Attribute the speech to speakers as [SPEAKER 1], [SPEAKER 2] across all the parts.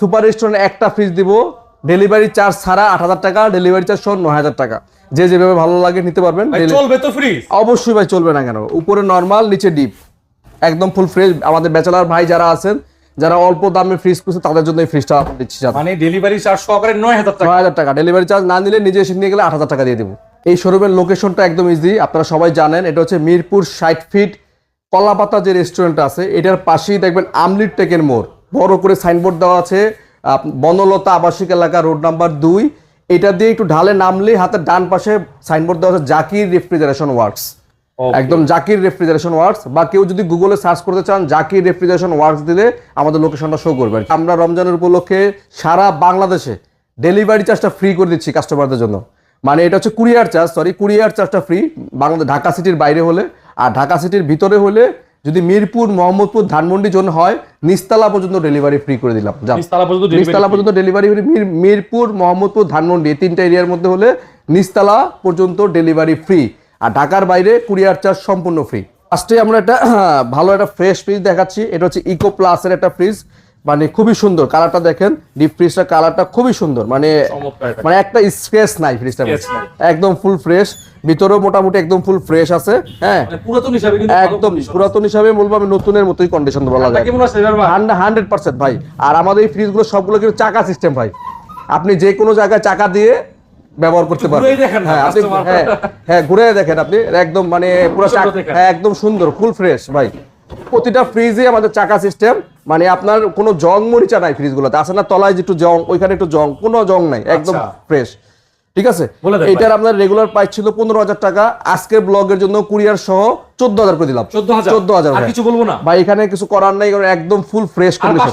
[SPEAKER 1] Super restaurant একটা fridge দিব delivery charge ছাড়া আট হাজার টাকা ডেলিভারি চার্জ সহ নয় হাজার টাকা। যে যেভাবে ভালো লাগে নিতে পারবেন
[SPEAKER 2] চলবে তো ফ্রিজ
[SPEAKER 1] অবশ্যই ভাই চলবে না কেন? উপরে নর্মাল নিচে ডিপ একদম ফুল ফ্রেশ আমাদের ব্যাচেলার ভাই যারা আছেন যারা অল্প দামে ফ্রিজ করছে তাদের জন্য এই ফ্রিজটা দিচ্ছি
[SPEAKER 2] মানে ডেলিভারি চার্জ সহকারে নয় হাজার টাকা।
[SPEAKER 1] নয় হাজার টাকা। ডেলিভারি চার্জ না নিলে নিজে এসে নিয়ে গেলে আট হাজার টাকা দিয়ে দেবো। এই শোরুমের লোকেশনটা একদম ইজি আপনারা সবাই জানেন এটা হচ্ছে মিরপুর ষাট ফিট কলাপাতা যে রেস্টুরেন্ট আছে এটার পাশেই দেখবেন আমলির টেকের মোড়। বড় করে সাইনবোর্ড দেওয়া আছে বনলতা আবাসিক এলাকা রোড নাম্বার দুই। এটা দিয়ে একটু ঢালে নামলে হাতের ডান পাশে সাইনবোর্ড দেওয়া আছে জাকির রেফ্রিজারেশন ওয়ার্কস। একদম জাকির রেফ্রিজারেশন ওয়ার্কস বা কেউ যদি গুগলে সার্চ করতে চান জাকির রেফ্রিজারেশন ওয়ার্কস দিলে আমাদের লোকেশনটা শো করবে আমরা রমজানের উপলক্ষে সারা বাংলাদেশে ডেলিভারি চার্জটা ফ্রি করে দিচ্ছি কাস্টমারদের জন্য। মানে এটা হচ্ছে কুরিয়ার চার্জ সরি কুরিয়ার চার্জটা ফ্রি বাংলাদেশ ঢাকা সিটির বাইরে হলে। আর ঢাকা সিটির ভিতরে হলে যদি মিরপুর মোহাম্মদপুর ধানমন্ডি জোন হয় নিস্তালা পর্যন্ত ডেলিভারি ফ্রি করে দিলাম।
[SPEAKER 2] নিস্তালা পর্যন্ত
[SPEAKER 1] ডেলিভারি মিরপুর মোহাম্মদপুর ধানমন্ডি এই তিনটা এরিয়ার মধ্যে হলে নিস্তালা পর্যন্ত ডেলিভারি ফ্রি আর ঢাকার বাইরে কুরিয়ার চার্জ সম্পূর্ণ ফ্রি ফার্স্টে আমরা একটা ভালো একটা ফ্রেশ ফ্রিজ দেখাচ্ছি। এটা হচ্ছে ইকো প্লাসের একটা ফ্রিজ মানে খুবই সুন্দর কালারটা দেখেন ডিপ ফ্রিজটার কালারটা খুবই সুন্দর মানে। মানে একটা স্ক্র্যাচ নাই ফ্রিজটা। একদম ফুল ফ্রেশ ভিতরেও মোটামুটি একদম ফুল ফ্রেশ আছে হ্যাঁ।
[SPEAKER 2] মানে পুরাতন হিসাবে কিন্তু
[SPEAKER 1] একদম পুরাতন হিসাবে বলব আমি নতুনের মতোই কন্ডিশন বলা যায়? হান্ড্রেড পার্সেন্ট ভাই? আর আমাদের এই ফ্রিজগুলো সবগুলো কিন্তু চাকা সিস্টেম ভাই। আপনি যে কোনো জায়গায় চাকা দিয়ে ব্যবহার করতে
[SPEAKER 2] একটু
[SPEAKER 1] পারবেন।
[SPEAKER 2] ঘুরেই দেখেন না,
[SPEAKER 1] হ্যাঁ আপনি হ্যাঁ হ্যাঁ ঘুরে দেখেন আপনি। একদম মানে পুরো হ্যাঁ একদম সুন্দর ফুল ফ্রেশ ভাই। প্রতিটা ফ্রিজে আমাদের চাকা সিস্টেম মানে আপনার কোনো জং মরিচা নাই ফ্রিজগুলোতে আছে না তলায় যে একটু জং ওইখানে একটু জং কোনো জং নাই একদম
[SPEAKER 2] আচ্ছা।
[SPEAKER 1] ফ্রেশ ঠিক আছে? এটার আপনার রেগুলার প্রাইস ছিল পনেরো হাজার টাকা। আজকের ব্লগের জন্য কুরিয়ার সহ চোদ্দ হাজার করে দিলাম। চোদ্দ হাজার?
[SPEAKER 2] আর কিছু বলব না?
[SPEAKER 1] ভাই এখানে কিছু করার নাই কারণ একদম ফুল ফ্রেশ কন্ডিশন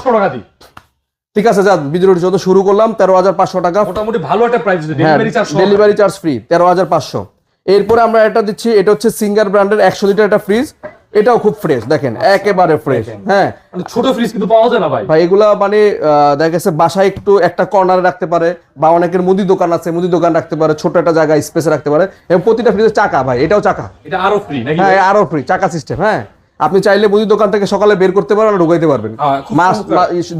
[SPEAKER 1] ঠিক আছে যা ভিডিওটি যত শুরু করলাম। তেরো হাজার পাঁচশো টাকা।
[SPEAKER 2] মোটামুটি ভালো একটা প্রাইস
[SPEAKER 1] হ্যাঁ
[SPEAKER 2] delivery charge
[SPEAKER 1] delivery charge free তেরো হাজার পাঁচশো। এরপরে আমরা এটা দিচ্ছি এটা হচ্ছে সিঙ্গার ব্র্যান্ডের একশো লিটার একটা ফ্রিজ এটাও খুব ফ্রেশ দেখেন একেবারে ফ্রেশ হ্যাঁ।
[SPEAKER 2] ছোট ফ্রিজ কিন্তু পাওয়া যায় না ভাই।
[SPEAKER 1] ভাই এগুলা মানে আহ, দেখা গেছে বাসায় একটু একটা কর্নারে রাখতে পারে বা অনেকের মুদি দোকান আছে মুদি দোকান রাখতে পারে ছোট একটা জায়গায় স্পেসে রাখতে পারে। এবং প্রতিটা ফ্রিজের চাকা ভাই এটাও চাকা।
[SPEAKER 2] এটা আরও ফ্রি নাকি
[SPEAKER 1] হ্যাঁ আরও ফ্রি চাকা সিস্টেম হ্যাঁ। আপনি চাইলে মুদি দোকান থেকে সকালে বের করতে পারবেন আর ঢুকাইতে পারবেন। মাছ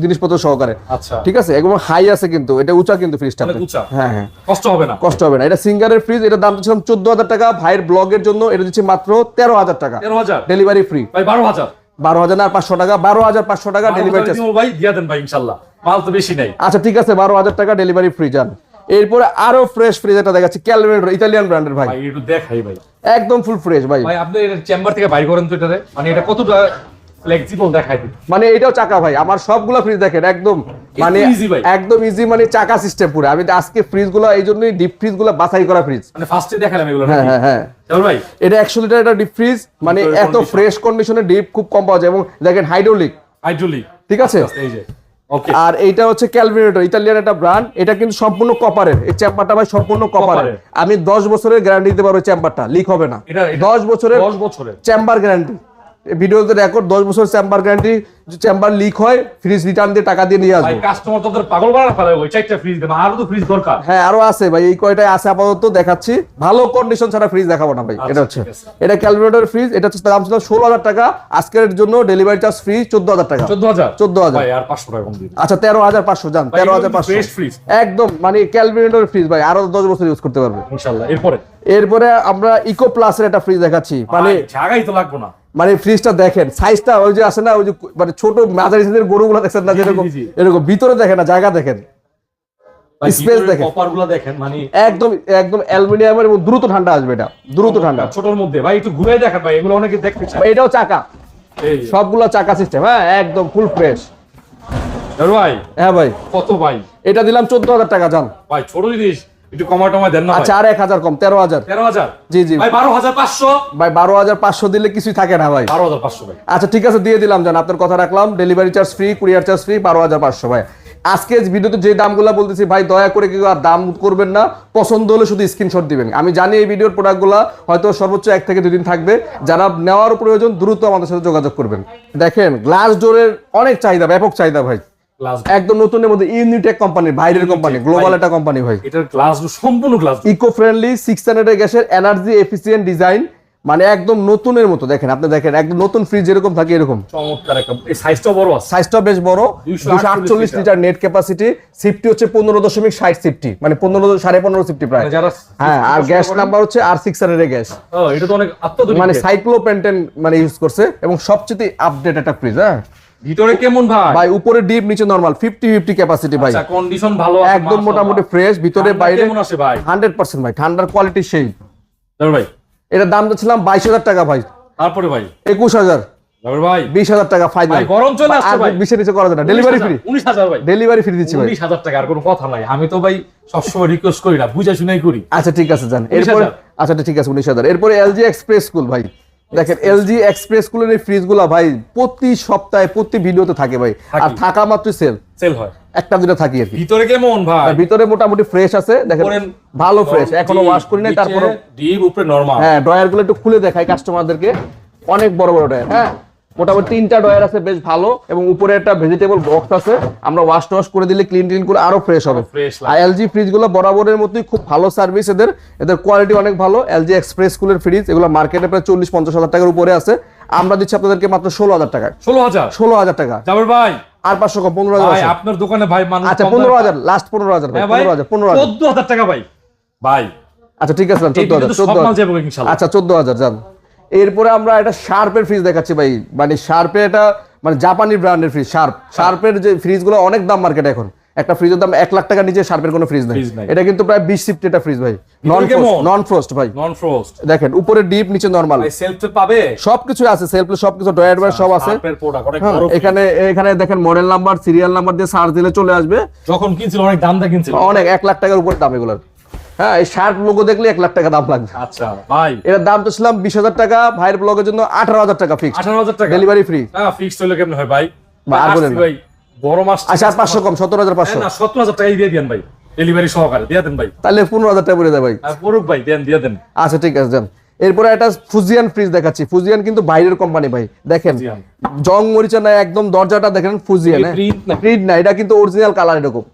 [SPEAKER 1] জিনিসপত্র সহকারে।
[SPEAKER 2] আচ্ছা।
[SPEAKER 1] ঠিক আছে? একদম হাই আছে কিন্তু এটা উঁচা কিন্তু ফ্রিজটা হ্যাঁ হ্যাঁ।
[SPEAKER 2] কষ্ট হবে না।
[SPEAKER 1] কষ্ট হবে না। এটা সিঙ্গারের ফ্রিজ এটা দাম দিচ্ছিলাম চোদ্দ হাজার টাকা। ভাইয়ের ব্লগের জন্য এটা দিচ্ছি মাত্র তেরো হাজার টাকা। ডেলিভারি ফ্রি
[SPEAKER 2] বারো হাজার।
[SPEAKER 1] বারো হাজার আর পাঁচশো টাকা। বারো হাজার পাঁচশো টাকা ডেলিভারি
[SPEAKER 2] ভাই দিয়া দেন ভাই ইনশাল্লাহ। মাল তো বেশি নাই।
[SPEAKER 1] আচ্ছা ঠিক আছে বারো হাজার টাকা ডেলিভারি ফ্রি যান। এরপরে আরও ফ্রেশ ফ্রিজ এটা দেখাচ্ছি ক্যালভেন্ডর ইতালিয়ান ব্র্যান্ডের ভাই।
[SPEAKER 2] ভাই একটু দেখাই ভাই।
[SPEAKER 1] একদম ফুল ফ্রেশ ভাই।
[SPEAKER 2] ভাই আপনি এটা চেম্বার থেকে বাইর করেন তো এটারে মানে এটা কতটা ফ্লেক্সিবল দেখাই দিন
[SPEAKER 1] মানে এটাও চাকা ভাই আমার সবগুলা ফ্রিজ দেখেন একদম মানে। একদম ইজি মানে চাকা সিস্টেম পুরো। আমি আজকে ফ্রিজগুলো এই জন্যই ডিপ ফ্রিজগুলো বাছাই করা ফ্রিজ
[SPEAKER 2] মানে ফার্স্টে দেখালাম এগুলো
[SPEAKER 1] হ্যাঁ হ্যাঁ হ্যাঁ।
[SPEAKER 2] ভাই।
[SPEAKER 1] এটা একশো লিটার একটা ডিপ ফ্রিজ মানে এত ফ্রেশ কন্ডিশনে ডিপ খুব কম পাওয়া যায়। এবং দেখেন হাইড্রোলিক
[SPEAKER 2] হাইড্রোলিক
[SPEAKER 1] ঠিক আছে?
[SPEAKER 2] এই যে।
[SPEAKER 1] আর এইটা হচ্ছে ক্যালভিনেটর ইতালিয়ান একটা ব্র্যান্ড এটা কিন্তু সম্পূর্ণ কপারের এই চেম্বারটা ভাই সম্পূর্ণ কপারের। আমি দশ বছরের গ্যারান্টি দিতে পারব চেম্বারটা লিক হবে না। দশ বছরের
[SPEAKER 2] 10 বছরের।
[SPEAKER 1] চেম্বার গ্যারান্টি ভিডিওতে রেকর্ড দশ বছর চেম্বার গ্যারান্টি চেম্বার লিক হয় ফ্রিজ রিটার্ন দিয়ে টাকা দিয়ে নিয়ে আসবে।
[SPEAKER 2] কাস্টমার তোদের পাগল বানা ফেলে ওই চারটা ফ্রিজ আরও তো ফ্রিজ দরকার।
[SPEAKER 1] হ্যাঁ আরও আছে ভাই এই কয়টাই আছে আপাতত দেখাচ্ছি। ভালো কন্ডিশন ছাড়া ফ্রিজ দেখাবো না ভাই
[SPEAKER 2] আচ্ছা,
[SPEAKER 1] এটা হচ্ছে। এটা ক্যালকুলেটর ফ্রিজ এটা হচ্ছে দাম ছিল ষোলো হাজার টাকা আজকের জন্য ডেলিভারি চার্জ ফ্রি চোদ্দ হাজার টাকা।
[SPEAKER 2] চোদ্দ হাজার?
[SPEAKER 1] 14,000
[SPEAKER 2] ভাই আর পাঁচশো টাকা
[SPEAKER 1] আচ্ছা তেরো হাজার পাঁচশো যান তেরো হাজার পাঁচশো। একদম মানে ক্যালকুলেটর ফ্রিজ ভাই আরও দশ বছর ইউজ করতে পারবে।
[SPEAKER 2] ইনশাল্লাহ এরপরে?
[SPEAKER 1] এরপরে আমরা ইকো প্লাসের একটা ফ্রিজ দেখাচ্ছি মানে
[SPEAKER 2] জায়গাই তো লাগবে না।
[SPEAKER 1] মানে ফ্রিজটা দেখেন সাইজটা ওই যে আছে না ওই যে মানে ছোট মাঝারি সাইজের গরুগুলো দেখছেন না যেরকম। এরকম ভিতরে দেখেন না জায়গা দেখেন। দেখেন।
[SPEAKER 2] মানে
[SPEAKER 1] একদম একদম অ্যালুমিনিয়ামের এবং দ্রুত ঠান্ডা আসবে এটা দ্রুত ঠান্ডা।
[SPEAKER 2] ছোটর মধ্যে। ভাই একটু ঘুরে দেখেন ভাই এগুলো অনেকে দেখতে চায়।
[SPEAKER 1] এটাও চাকা। সবগুলো চাকা সিস্টেম হ্যাঁ একদম ফুল ফ্রেশ
[SPEAKER 2] ভাই
[SPEAKER 1] হ্যাঁ ভাই।
[SPEAKER 2] কত ভাই?
[SPEAKER 1] এটা দিলাম চোদ্দ হাজার টাকা যান
[SPEAKER 2] ভাই ছোট জিনিস একটু কমা টমা দেন না
[SPEAKER 1] আচ্ছা আর এক হাজার কম তেরো হাজার।
[SPEAKER 2] তেরো হাজার?
[SPEAKER 1] জি জি।
[SPEAKER 2] ভাই বারো হাজার পাঁচশো।
[SPEAKER 1] ভাই বারো হাজার পাঁচশো দিলে কিছুই থাকে না ভাই।
[SPEAKER 2] বারো হাজার পাঁচশো ভাই।
[SPEAKER 1] আচ্ছা ঠিক আছে দিয়ে দিলাম জান আপনার কথা রাখলাম। Delivery charge free courier charge free বারো হাজার পাঁচশো ভাই। আজকে ভিডিওতে যে দামগুলো বলতেছি ভাই দয়া করে কেউ আর দাম করবেন না। পছন্দ হলে শুধু স্ক্রিনশট দিবেন। আমি জানি এই ভিডিওর প্রোডাক্টগুলো হয়তো সর্বোচ্চ এক থেকে দুদিন থাকবে। যারা নেওয়ার প্রয়োজন দ্রুত আমাদের সাথে যোগাযোগ করবেন। দেখেন গ্লাস ডোরের অনেক চাহিদা ব্যাপক চাহিদা ভাই। একদম নতুনের মধ্যে ইউনিটেক কোম্পানি বাইরের কোম্পানি গ্লোবাল একটা কোম্পানি ভাই।
[SPEAKER 2] এটার গ্লাস সম্পূর্ণ glass
[SPEAKER 1] eco friendly six hundred গ্যাসের এনার্জি এফিসিয়েন্ট ডিজাইন মানে একদম নতুনের মতো দেখেন আপনি দেখেন একদম নতুন ফ্রিজ থাকে এরকম।
[SPEAKER 2] চমৎকার একটা এই বড়
[SPEAKER 1] সাইজটা বেশ বড়
[SPEAKER 2] 248
[SPEAKER 1] আটচল্লিশ লিটার। নেট ক্যাপাসিটি সিফটি হচ্ছে পনেরো দশমিক ষাট সিফটি মানে পনেরো সাড়ে পনেরো সিফটি প্রায়।
[SPEAKER 2] মানে
[SPEAKER 1] হ্যাঁ আর গ্যাস নাম্বার হচ্ছে আর সিক্স এর গ্যাস।
[SPEAKER 2] এটা তো অনেক
[SPEAKER 1] মানে। সাইক্লোপেন্টেন মানে ইউজ করছে এবং সবচেয়ে আপডেট একটা ফ্রিজ হ্যাঁ।
[SPEAKER 2] ভিতরে কেমন ভাই?
[SPEAKER 1] ভাই উপরে ডিপ নিচে নরমাল ফিফটি ফিফটি ক্যাপাসিটি ভাই।
[SPEAKER 2] আচ্ছা কন্ডিশন ভালো আছে
[SPEAKER 1] একদম মোটামুটি ফ্রেশ ভিতরে বাইরে
[SPEAKER 2] কেমন আছে ভাই?
[SPEAKER 1] হান্ড্রেড পার্সেন্ট ভাই ঠান্ডার কোয়ালিটি সেই
[SPEAKER 2] জাবের ভাই?
[SPEAKER 1] এটার দাম ছিলাম বাইশ হাজার টাকা ভাই।
[SPEAKER 2] তারপরে ভাই?
[SPEAKER 1] একুশ হাজার।
[SPEAKER 2] ভাই?
[SPEAKER 1] বিশ হাজার টাকা ফাইনাল
[SPEAKER 2] ভাই, গরম চলে আসছে
[SPEAKER 1] আর
[SPEAKER 2] ভাই।
[SPEAKER 1] বিশের নিচে করা যায় না। ডেলিভারি ফ্রি
[SPEAKER 2] উনিশ হাজার ভাই।
[SPEAKER 1] ডেলিভারি ফ্রি দিচ্ছি ভাই।
[SPEAKER 2] উনিশ হাজার টাকা আর কোনো কথা নাই। আমি তো ভাই সবসময় রিকোয়েস্ট করি না বুঝা শুনাই করি।
[SPEAKER 1] আচ্ছা ঠিক আছে জান।
[SPEAKER 2] 19,000
[SPEAKER 1] এরপরে আচ্ছা ঠিক আছে উনিশ হাজার। এরপরে এলজি এক্সপ্রেস স্কুল ভাই। দেখেন এলজি এক্সপ্রেস কুলার এই ফ্রিজগুলা ভাই প্রতি সপ্তাহে প্রতি ভিডিওতে থাকে ভাই। আর
[SPEAKER 2] থাকা।
[SPEAKER 1] মাত্র সেল
[SPEAKER 2] সেল হয়।
[SPEAKER 1] একটা দুটো থাকি আর কি।
[SPEAKER 2] ভিতরে কেমন ভাই?
[SPEAKER 1] ভিতরে মোটামুটি ফ্রেশ আছে। দেখেন ভালো ফ্রেশ এখনও ওয়াশ করি নাই তারপরে
[SPEAKER 2] ডিপ উপরে নরমাল
[SPEAKER 1] হ্যাঁ ড্রয়ারগুলো একটু খুলে দেখাই কাস্টমারদেরকে অনেক বড় বড় ড্রয়ার হ্যাঁ? মোটামুটি তিনটা ড্রয়ার আছে বেশ ভালো। এবং উপরে একটা ভেজিটেবল বক্স আছে। আমরা ওয়াশ টওয়াশ করে দিলে ক্লিন ক্লিন করে আরও ফ্রেশ হবে। আর এলজি ফ্রিজগুলো বরাবরের মতোই খুব ভালো সার্ভিস এদের। এদের কোয়ালিটি অনেক ভালো। এলজি এক্সপ্রেস স্কুলের ফ্রিজ এগুলো মার্কেটে প্রায় চল্লিশ পঞ্চাশ হাজার টাকার উপরে আছে। আমরা দিচ্ছি আপনাদেরকে মাত্র ষোলো হাজার টাকা।
[SPEAKER 2] ষোলো হাজার?
[SPEAKER 1] ষোলো হাজার টাকা।
[SPEAKER 2] জাবের ভাই।
[SPEAKER 1] আর পাঁচশো কম পনেরো হাজার
[SPEAKER 2] আপনার দোকানে ভাই মানুষ
[SPEAKER 1] আচ্ছা পনেরো হাজার লাস্ট পনেরো হাজার
[SPEAKER 2] হ্যাঁ
[SPEAKER 1] পনেরো হাজার পনেরো হাজার।
[SPEAKER 2] টাকা ভাই। ভাই
[SPEAKER 1] আচ্ছা ঠিক আছে চোদ্দ হাজার চোদ্দ হাজার। আচ্ছা চোদ্দ হাজার যান। এরপরে আমরা একটা শার্পের ফ্রিজ দেখাচ্ছি ভাই। মানে শার্পে এটা মানে জাপানি ব্র্যান্ডের ফ্রিজ শার্প। শার্পের যে ফ্রিজগুলো অনেক দাম মার্কেটে এখন। একটা ফ্রিজের দাম এক লাখ টাকা নিচে শার্পের কোনো ফ্রিজ নেই। এটা কিন্তু প্রায় বিশ সিফটি একটা ফ্রিজ ভাই। নন নন ফ্রোস্ট ভাই।
[SPEAKER 2] নন ফ্রোস্ট
[SPEAKER 1] দেখেন উপরে ডিপ নিচে নরমাল
[SPEAKER 2] সেলফ পাবে।
[SPEAKER 1] সবকিছু আছে সেলফ সবকিছু ড্রয়ার ড্রয়ার সব আছে। হ্যাঁ, এখানে এখানে দেখেন মডেল নাম্বার সিরিয়াল নাম্বার দিয়ে সার্চ দিলে চলে আসবে।
[SPEAKER 2] যখন কিনছিল অনেক দাম দিয়ে কিনছিল।
[SPEAKER 1] অনেক এক লাখ টাকার উপরে দাম এগুলোর। হ্যাঁ এই শার্প লোগো দেখলে এক লাখ টাকা দাম লাগবে।
[SPEAKER 2] আচ্ছা ভাই।
[SPEAKER 1] এটার দাম তো ছিলাম বিশ হাজার টাকা ভাইয়ের ব্লগের জন্য আঠারো হাজার টাকা ফিক্স
[SPEAKER 2] আঠারো হাজার টাকা?
[SPEAKER 1] ডেলিভারি ফ্রি
[SPEAKER 2] হ্যাঁ ফিক্সড হইলে কেমন হয় ভাই?
[SPEAKER 1] আর বলেন
[SPEAKER 2] ভাই বড় মাস
[SPEAKER 1] আচ্ছা পাঁচশো কম সতেরো হাজার পাঁচশো।
[SPEAKER 2] সতেরো হাজার টাকাই দিয়ে দেন ভাই। ডেলিভারি সহকারে দিয়ে দেন ভাই।
[SPEAKER 1] তাহলে পনেরো হাজার টাকা পড়ে দেয় ভাই।
[SPEAKER 2] পড়ুক ভাই দেন দিয়ে দেন।
[SPEAKER 1] আচ্ছা ঠিক আছে এরপরে একটা ফুজিয়ান ফ্রিজ দেখাচ্ছি। ফুজিয়ান কিন্তু বাইরের কোম্পানি ভাই। দেখেন জং মরিচা না একদম দরজাটা দেখেন ফুজিয়ান? প্রিন্ট না? এটা কিন্তু অরিজিনাল কালার এরকম।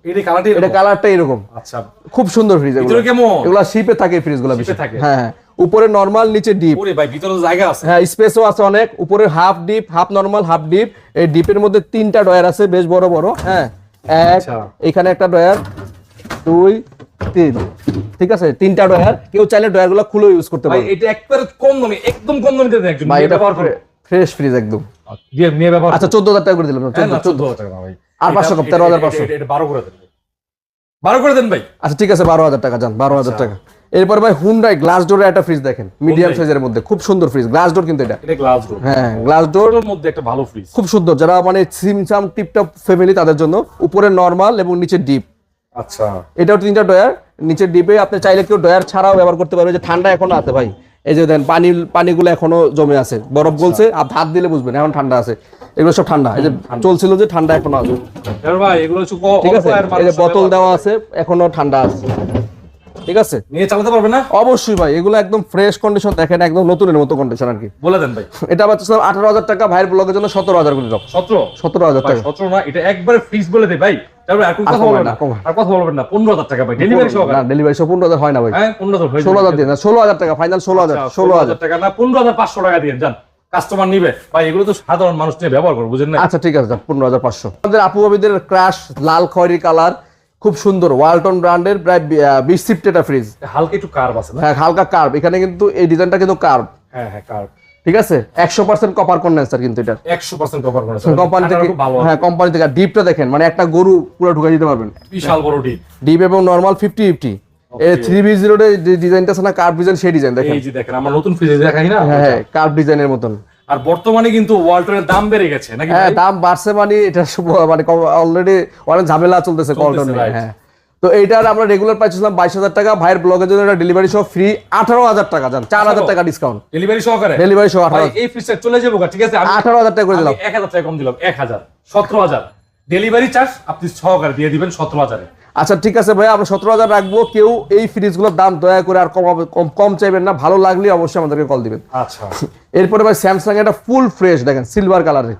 [SPEAKER 2] এটা কালারটা
[SPEAKER 1] এরকম।
[SPEAKER 2] আচ্ছা।
[SPEAKER 1] খুব সুন্দর ফ্রিজ এগুলো।
[SPEAKER 2] কেমন?
[SPEAKER 1] এগুলো শিপে থাকে ফ্রিজগুলো বেশি।
[SPEAKER 2] থাকে?
[SPEAKER 1] হ্যাঁ হ্যাঁ। উপরে নরমাল নিচে ডিপ
[SPEAKER 2] ওরে ভাই ভিতরে জায়গা আছে।
[SPEAKER 1] হ্যাঁ স্পেসও আছে অনেক। উপরে half deep half normal half deep এই ডিপের মধ্যে তিনটা ডয়ার আছে বেশ বড় বড়। হ্যাঁ এক
[SPEAKER 2] আচ্ছা।
[SPEAKER 1] এখানে একটা ডয়ার দুই তিন। ঠিক আছে? তিনটা ডয়ার কেউ চাইলে খুলে ইউজ করতে পারবে।
[SPEAKER 2] এটা একবারে কম দামে একদম কম দামে দেন
[SPEAKER 1] ভাই এটা ফ্রেশ ফ্রিজ একদম।
[SPEAKER 2] দিয়ে নিয়ে ব্যবহার
[SPEAKER 1] আচ্ছা চোদ্দ হাজার টাকা করে দিলাম
[SPEAKER 2] হ্যাঁ
[SPEAKER 1] 14
[SPEAKER 2] চোদ্দ হাজার টাকা ভাই।
[SPEAKER 1] আর 500 কম, 13,500
[SPEAKER 2] এটা- এটা বারো করে দেন। ভাই। বারো করে দেন ভাই।
[SPEAKER 1] আচ্ছা ঠিক আছে বারো হাজার টাকা যান বারো হাজার টাকা। এরপর ভাই হুন্ডাই গ্লাস ডোরের একটা ফ্রিজ দেখেন মিডিয়াম? সাইজের মধ্যে খুব সুন্দর ফ্রিজ গ্লাস ডোর কিন্তু এটা।
[SPEAKER 2] এটা গ্লাস ডোর
[SPEAKER 1] হ্যাঁ গ্লাস
[SPEAKER 2] ডোরের মধ্যে একটা ভালো ফ্রিজ
[SPEAKER 1] খুব সুন্দর যারা মানে সিমসাম টিপটপ ফ্যামিলি তাদের জন্য উপরে নরমাল এবং নিচে ডিপ
[SPEAKER 2] আচ্ছা।
[SPEAKER 1] এটাও তিনটা ডয়ার নিচে ডিপে আপনি চাইলে কেউ ডয়ার ছাড়াও ব্যবহার করতে পারবে। যে ঠান্ডা এখনও আছে ভাই এই যে দেন পানি পানিগুলো এখনও জমে আছে। বরফ গলছে আর হাত দিলে বুঝবেন এখন ঠান্ডা আছে। এগুলো সব ঠান্ডা। এই যে চলছিল যে ঠান্ডা এখনও আছে। ঠিক আছে? এই যে বোতল দেওয়া আছে এখনও ঠান্ডা আছে। ঠিক আছে?
[SPEAKER 2] নিয়ে চালাতে পারবে না?
[SPEAKER 1] অবশ্যই ভাই এগুলো একদম ফ্রেশ কন্ডিশন দেখেন একদম নতুনের মতো কন্ডিশন আর কি।
[SPEAKER 2] বলে দেন ভাই।
[SPEAKER 1] এটা পাচ্ছিলাম আঠারো হাজার টাকা ভাইয়ের ব্লগের জন্য সতেরো হাজার করে দাও
[SPEAKER 2] সতেরো?
[SPEAKER 1] সতেরো হাজার টাকা।
[SPEAKER 2] সতেরো না এটা একবারে ফ্রিজ বলে দে ভাই। তারপরে আর কোনো কথা বলবেন
[SPEAKER 1] না,
[SPEAKER 2] না। আর কথা বলবেন না। পনেরো হাজার টাকা ভাই ডেলিভারি
[SPEAKER 1] না ডেলিভারি সব পনেরো হাজার হয় না ভাই।
[SPEAKER 2] হ্যাঁ পনেরো হাজার হয়ে
[SPEAKER 1] ষোলো হাজার
[SPEAKER 2] যাবে।
[SPEAKER 1] ষোলো হাজার টাকা ফাইনাল ষোলো হাজার
[SPEAKER 2] আচ্ছা,
[SPEAKER 1] ষোলো হাজার।
[SPEAKER 2] টাকা না পনেরো হাজার পাঁচশো টাকা দিয়ে যান। কাস্টমার নিবে। ভাই এগুলো তো সাধারণ মানুষ নিয়ে ব্যবহার করে বুঝেন না?
[SPEAKER 1] আচ্ছা ঠিক আছে পনেরো হাজার পাঁচশো। আমাদের আপু বাবিদের ক্রাশ লাল খয়েরি কালার খুব সুন্দর ওয়ালটন ব্র্যান্ডের প্রায় বিশ সিফট এটা ফ্রিজ
[SPEAKER 2] হালকা একটু কার্ভ আছে
[SPEAKER 1] হ্যাঁ হালকা কার্ভ এখানে কিন্তু এই ডিজাইনটা কিন্তু কার্ভ
[SPEAKER 2] হ্যাঁ হ্যাঁ কার্ভ
[SPEAKER 1] ঠিক আছে? একশো পার্সেন্ট কপার কন্ডেন্সার কিন্তু এটা।
[SPEAKER 2] একশো পার্সেন্ট কভার করেছে
[SPEAKER 1] কোম্পানি থেকে হ্যাঁ কোম্পানি থেকে। ডিপটা দেখেন মানে একটা গরু পুরো ঢুকাই দিতে পারবেন।
[SPEAKER 2] বিশাল বড় ডিপ
[SPEAKER 1] ডিপ এবং normal fifty fifty three B ডিজাইনটা আছে না কার্ভ ডিজাইন সেই ডিজাইন দেখেন।
[SPEAKER 2] এই যে দেখেন আমরা নতুন ফ্রিজে দেখাই না?
[SPEAKER 1] হ্যাঁ হ্যাঁ কার্ভ ডিজাইনের মতন।
[SPEAKER 2] আর বর্তমানে কিন্তু ওয়ালটনের দাম বেড়ে গেছে নাকি
[SPEAKER 1] হ্যাঁ দাম বাড়ছে মানে এটা মানে অলরেডি অনেক ঝামেলা চলতেছে নিয়ে হ্যাঁ। তো এইটার আমরা রেগুলার পাইছিলাম বাইশ হাজার টাকা। ভাইয়ের ব্লগের জন্য এটা ডেলিভারি সহ ফ্রি আঠারো হাজার টাকা যান চার হাজার টাকা ডিসকাউন্ট
[SPEAKER 2] ডেলিভারি সহকারে
[SPEAKER 1] ডেলিভারি সহ আঠারো
[SPEAKER 2] এই ফ্রিজটা চলে যাব ঠিক আছে? আমি
[SPEAKER 1] আঠারো হাজার টাকা করে দিলাম।
[SPEAKER 2] এক হাজার টাকা কম দিলাম এক হাজার সতেরো হাজার। ডেলিভারি চার্জ আপনি সহকারে দিয়ে দিবেন সতেরো হাজারে।
[SPEAKER 1] আচ্ছা ঠিক আছে ভাই আমরা সতেরো হাজার রাখব। কেউ এই ফ্রিজগুলোর দাম দয়া করে আর কম কম চাইবেন না। ভালো লাগলে অবশ্যই আমাদেরকে কল দিবেন।
[SPEAKER 2] আচ্ছা।
[SPEAKER 1] এরপরে ভাই স্যামসাং এটা ফুল ফ্রেশ দেখেন সিলভার কালারের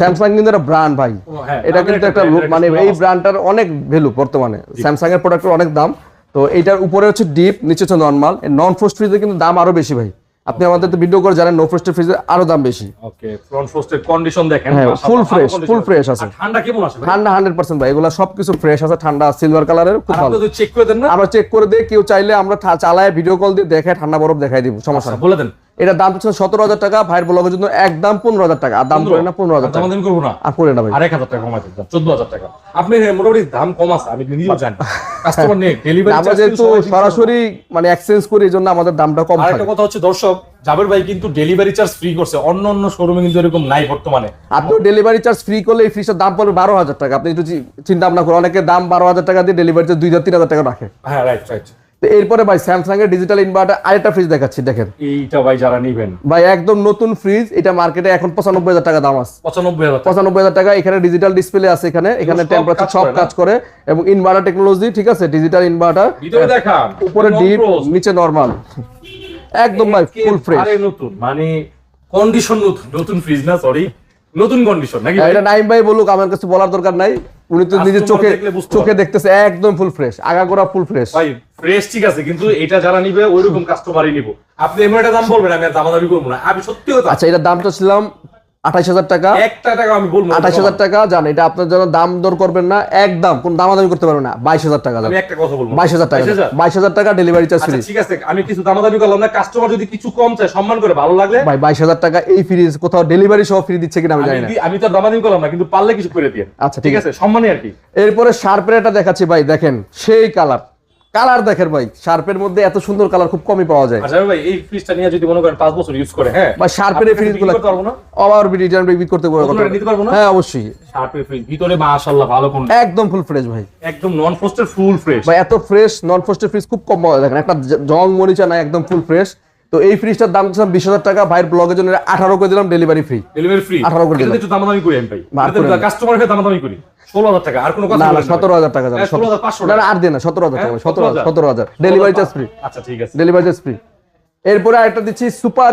[SPEAKER 1] স্যামসাং কিন্তু একটা ব্র্যান্ড ভাই।
[SPEAKER 2] হ্যাঁ,
[SPEAKER 1] এটা কিন্তু
[SPEAKER 2] একটা
[SPEAKER 1] মানে এই ব্র্যান্ডটার অনেক ভ্যালু বর্তমানে। স্যামসাং এর প্রোডাক্টের অনেক দাম। তো এইটার উপরে হচ্ছে ডিপ নিচে হচ্ছে নর্মাল নন ফ্রোস্ট ফ্রিজের কিন্তু দাম আরও বেশি ভাই। আপনি আমাদের তো ভিডিও করে জানেন নো ফ্রস্টের ফ্রিজের আরও দাম বেশি।
[SPEAKER 2] ওকে ফ্রন্ট ফ্রস্টের কন্ডিশন দেখেন।
[SPEAKER 1] হ্যাঁ,
[SPEAKER 2] ফুল
[SPEAKER 1] ফ্রেশ
[SPEAKER 2] ফুল
[SPEAKER 1] fresh আছে।
[SPEAKER 2] ঠান্ডা কেমন আছে
[SPEAKER 1] ঠান্ডা হান্ড্রেড পার্সেন্ট ভাই এগুলো সবকিছু ফ্রেশ আছে ঠান্ডা সিলভার কালারের খুব ভালো।
[SPEAKER 2] আপনি চেক করে দেন না?
[SPEAKER 1] আমরা চেক করে দেই কেউ চাইলে আমরা চালায় ভিডিও কল দিয়ে দেখে ঠান্ডা বরফ দেখাই দিব সমস্যা
[SPEAKER 2] আচ্ছা, বলে দেন।
[SPEAKER 1] এটা দাম হচ্ছে সতেরো হাজার টাকা ভাইয়ের ব্লগের জন্য একদম পনেরো হাজার টাকা। আর দাম পড়ে না পনেরো হাজার টাকা।
[SPEAKER 2] করব না?
[SPEAKER 1] আর পড়ে না ভাই।
[SPEAKER 2] আর এক হাজার টাকা চোদ্দ হাজার টাকা। আপনি মোটামুটি দাম কম আছে আমি নিজেও জানি। কাস্টমার নিয়ে ডেলিভারি
[SPEAKER 1] আমরা যেহেতু সরাসরি মানে এক্সচেঞ্জ করি এই জন্য আমাদের দামটা কম
[SPEAKER 2] আর
[SPEAKER 1] থাকে।
[SPEAKER 2] একটা কথা হচ্ছে দর্শক জাবের ভাই কিন্তু ডেলিভারি চার্জ ফ্রি করছে। অন্য অন্য শোরুমে কিন্তু এরকম নাই বর্তমানে।
[SPEAKER 1] আপনিও ডেলিভারি চার্জ ফ্রি করলে এই ফ্রিজটার দাম পড়বে বারো হাজার টাকা। আপনি একটু চিন্তা ভাবনা করুন অনেকে দাম বারো হাজার টাকা দিয়ে ডেলিভারি চার্জ দুই হাজার তিন হাজার টাকা রাখে।
[SPEAKER 2] হ্যাঁ রাইট রাইট
[SPEAKER 1] তো এরপরে ভাই স্যামসাং এর ডিজিটাল ইনভার্টার আরেকটা ফ্রিজ দেখাচ্ছি দেখেন।
[SPEAKER 2] এইটা ভাই যারা নিবেন।
[SPEAKER 1] ভাই একদম নতুন ফ্রিজ এটা মার্কেটে এখন পঁচানব্বই হাজার টাকা দাম আছে।
[SPEAKER 2] পঁচানব্বই হাজার টাকা।
[SPEAKER 1] পঁচানব্বই হাজার টাকা এখানে ডিজিটাল ডিসপ্লে আছে এখানে এখানে টেম্পারেচার সব কাজ করে এবং ইনভার্টার টেকনোলজি ঠিক আছে? ডিজিটাল ইনভার্টার
[SPEAKER 2] ভিতরে দেখান
[SPEAKER 1] উপরে ডিপ নিচে নরমাল একদম ভাই ফুল ফ্রেশ
[SPEAKER 2] আরে নতুন মানে কন্ডিশন নতুন নতুন ফ্রিজ না সরি নতুন কন্ডিশন নাকি
[SPEAKER 1] এটা নাইম ভাই বলুক আমার কাছে বলার দরকার নাই। উনি তো নিজের চোখে চোখে দেখতেছে একদম ফুল ফ্রেশ আগাগোড়া ফুল ফ্রেশ
[SPEAKER 2] ভাই ফ্রেশ ঠিক আছে কিন্তু এটা যারা নিবে ওইরকম কাস্টমারই নিব। আপনি এমন একটা দাম বলবেন আমি দামাদামি করব না। আমি সত্যি কথা
[SPEAKER 1] আচ্ছা এটা দামটা ছিলাম আঠাইশ হাজার টাকা।
[SPEAKER 2] একটা টাকা আমি বলব
[SPEAKER 1] আঠাইশ হাজার টাকা জান এটা আপনার জন্য দাম দর করবেন না একদম কোন দামাদামি করতে পারবেন না। বাইশ হাজার টাকা
[SPEAKER 2] আমি একটা কথা বলব।
[SPEAKER 1] বাইশ হাজার টাকা বাইশ হাজার? টাকা ডেলিভারি চার্জ ফ্রি
[SPEAKER 2] আচ্ছা ঠিক আছে আমি কিছু দামাদামি করলাম না কাস্টমার যদি কিছু কম চায় সম্মান করে ভালো লাগলে?
[SPEAKER 1] ভাই বাইশ হাজার টাকা এই ফ্রিজ কোথাও ডেলিভারি সহ ফ্রি দিচ্ছে কিনা আমি জানি না।
[SPEAKER 2] আমি তো দামাদামি করলাম না কিন্তু পারলে কিছু করে দিয়ে।
[SPEAKER 1] আচ্ছা,
[SPEAKER 2] ঠিক আছে। সম্মানই আর কি।
[SPEAKER 1] এরপরে শার্পের এটা দেখাচ্ছি ভাই দেখেন সেই কালার কালার দেখেন ভাই শার্পের মধ্যে এত সুন্দর কালার খুব কমই পাওয়া যায়।
[SPEAKER 2] আচ্ছা ভাই এই ফ্রিজটা নিয়ে যদি মনে করেন 5 বছর ইউজ করে হ্যাঁ?
[SPEAKER 1] বা শার্পের এই
[SPEAKER 2] ফ্রিজগুলো করতে পারব না?
[SPEAKER 1] আবার রিটার্ন বিক্রি করতে পারব
[SPEAKER 2] নিতে পারব না?
[SPEAKER 1] হ্যাঁ অবশ্যই।
[SPEAKER 2] শার্পের ফ্রিজ ভিতরে মাশাআল্লাহ ভালো কোন
[SPEAKER 1] একদম ফুল ফ্রেশ ভাই।
[SPEAKER 2] একদম নন ফ্রস্টেড ফুল ফ্রেশ
[SPEAKER 1] ভাই এত ফ্রেশ নন ফ্রস্টেড ফ্রিজ খুব কম পাওয়া যায়। দেখেন একটা জং মরিচা না একদম ফুল ফ্রেশ তো এই ফ্রিজটার দাম ছিলাম বিশ হাজার টাকা ভাইয়ের ব্লগের জন্য আঠারো করে দিলাম ডেলিভারি ফ্রি
[SPEAKER 2] ডেলিভারি ফ্রি
[SPEAKER 1] 18 করে দিলাম।
[SPEAKER 2] একটু দামাদামি করি আমি ভাই।
[SPEAKER 1] করে দিলাম।
[SPEAKER 2] কাস্টমার দামাদামি করি। ষোলো হাজার টাকা আর কোনো কথা
[SPEAKER 1] না না
[SPEAKER 2] বলেন না
[SPEAKER 1] সতেরো হাজার টাকা যাবে
[SPEAKER 2] হ্যাঁ, 16,500
[SPEAKER 1] না না আর দিয়ে না সতেরো হাজার টাকা
[SPEAKER 2] হ্যাঁ,
[SPEAKER 1] সতেরো হাজার।
[SPEAKER 2] 17,000
[SPEAKER 1] সতেরো হাজার। ডেলিভারি চার্জ ফ্রি
[SPEAKER 2] আচ্ছা ঠিক আছে।
[SPEAKER 1] ডেলিভারি চার্জ ফ্রি এরপরে আরেকটা দিচ্ছি সুপার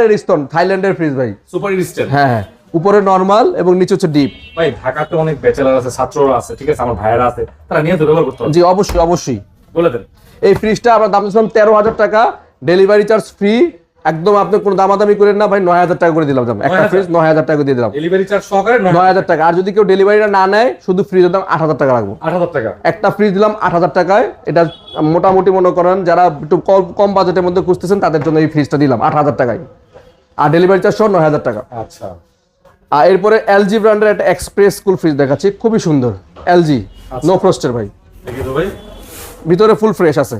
[SPEAKER 1] থাইল্যান্ডের ফ্রিজ ভাই।
[SPEAKER 2] সুপার
[SPEAKER 1] হ্যাঁ হ্যাঁ। উপরে নর্মাল এবং নিচে হচ্ছে ডিপ
[SPEAKER 2] ভাই ঢাকাতে অনেক ব্যাচেলার আছে ছাত্ররা আছে ঠিক আছে? আমার ভাইয়েরা আছে তারা নিয়ে তো ব্যবহার করতে
[SPEAKER 1] জি অবশ্যই অবশ্যই।
[SPEAKER 2] বলে দেন।
[SPEAKER 1] এই ফ্রিজটা আমরা দাম দিচ্ছিলাম তেরো হাজার টাকা ডেলিভারি চার্জ ফ্রি একদম আপনি কোনো দামাদামি করেন না ভাই নয় হাজার টাকা করে দিলাম একটা ফ্রিজ নয় হাজার টাকা দিয়ে দিলাম।
[SPEAKER 2] ডেলিভারি চার্জ সহকারে নয়
[SPEAKER 1] হাজার টাকা। আর যদি কেউ ডেলিভারিটা না নেয় শুধু ফ্রিজের দাম আট হাজার টাকা রাখব
[SPEAKER 2] আট হাজার টাকা।
[SPEAKER 1] একটা ফ্রিজ দিলাম আট হাজার টাকায়। এটা মোটামুটি মনে করেন যারা একটু কম কম বাজেটের মধ্যে খুঁজতেছেন তাদের জন্য এই ফ্রিজটা দিলাম আট হাজার টাকায়। আর ডেলিভারি চার্জ সহ নয় হাজার টাকা।
[SPEAKER 2] আচ্ছা।
[SPEAKER 1] আর এরপরে এলজি ব্র্যান্ডের একটা এক্সপ্রেস কুল ফ্রিজ দেখাচ্ছি। খুবই সুন্দর। এলজি নো ফ্রস্টের ভাই।
[SPEAKER 2] ভাই।
[SPEAKER 1] ভিতরে ফুল ফ্রেশ আছে।